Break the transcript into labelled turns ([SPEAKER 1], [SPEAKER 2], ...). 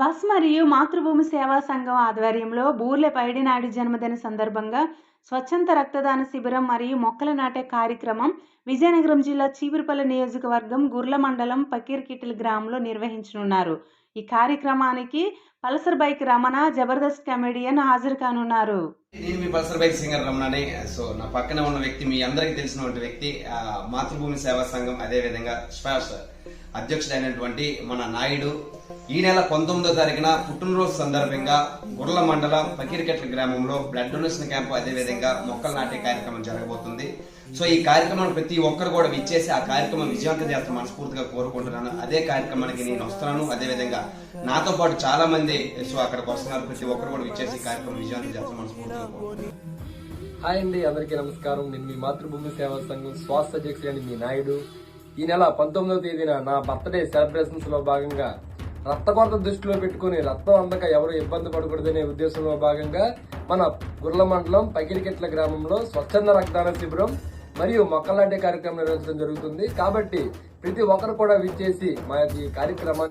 [SPEAKER 1] స్వస్ మరియు మాతృభూమి సేవా సంఘం ఆధ్వర్యంలో బూర్లె పైడినాయుడు జన్మదిన సందర్భంగా స్వచ్ఛంద రక్తదాన శిబిరం మరియు మొక్కలు నాటే కార్యక్రమం విజయనగరం జిల్లా చీపురుపల్లి నియోజకవర్గం గుర్ల మండలం పకీర్కిటిల్ గ్రామంలో నిర్వహించనున్నారు. ఈ కార్యక్రమానికి Pulsar bike Ramana Jabardasth comedian హాజరు కానున్నారు.
[SPEAKER 2] నేను మీ పల్సర్ బైక్ సింగర్ రమణని. సో నా పక్కన ఉన్న వ్యక్తి మీ అందరికీ తెలిసిన వ్యక్తి మాతృభూమి సేవా సంఘం అదే విధంగా అధ్యక్షుడైనటువంటి మన నాయుడు ఈ నెల పంతొమ్మిదో తారీఖున పుట్టినరోజు సందర్భంగా గుర్ల మండలం పకీర్కెట్ల గ్రామంలో బ్లడ్ డొనేషన్ క్యాంపు అదే విధంగా మొక్కలు నాటే కార్యక్రమం జరగబోతుంది. సో ఈ కార్యక్రమాన్ని ప్రతి ఒక్కరు కూడా విచ్చేసి ఆ కార్యక్రమం విజయవంతం చేస్తాం మనస్ఫూర్తిగా కోరుకుంటున్నాను. అదే కార్యక్రమానికి నేను వస్తున్నాను. అదే విధంగా నాతో పాటు చాలా మంది సో అక్కడికి వస్తున్నారు. ప్రతి ఒక్కరు కూడా విచ్చేసి కార్యక్రమం విజయవంతం చేస్తాం మనస్ఫూర్తిగా కోరుకుంటున్నాను.
[SPEAKER 3] హాయ్ అండి అందరికీ నమస్కారం. నేను మీ మాతృభూమి సేవా సంఘం స్వాస్థ అధ్యక్షుడు మీ నాయుడు. ఈ నెల పంతొమ్మిదవ తేదీన నా బర్త్డే సెలబ్రేషన్స్లో భాగంగా రక్త కొరత దృష్టిలో పెట్టుకుని రక్తం అందక ఎవరు ఇబ్బంది పడకూడదనే ఉద్దేశంలో భాగంగా మన గుర్ల మండలం పగిరికెట్ల గ్రామంలో స్వచ్ఛంద రక్తదాన శిబిరం మరియు మొక్కలాంటి కార్యక్రమం నిర్వహించడం జరుగుతుంది. కాబట్టి ప్రతి ఒక్కరు కూడా విచ్చేసి మా యొక్క ఈ కార్యక్రమాన్ని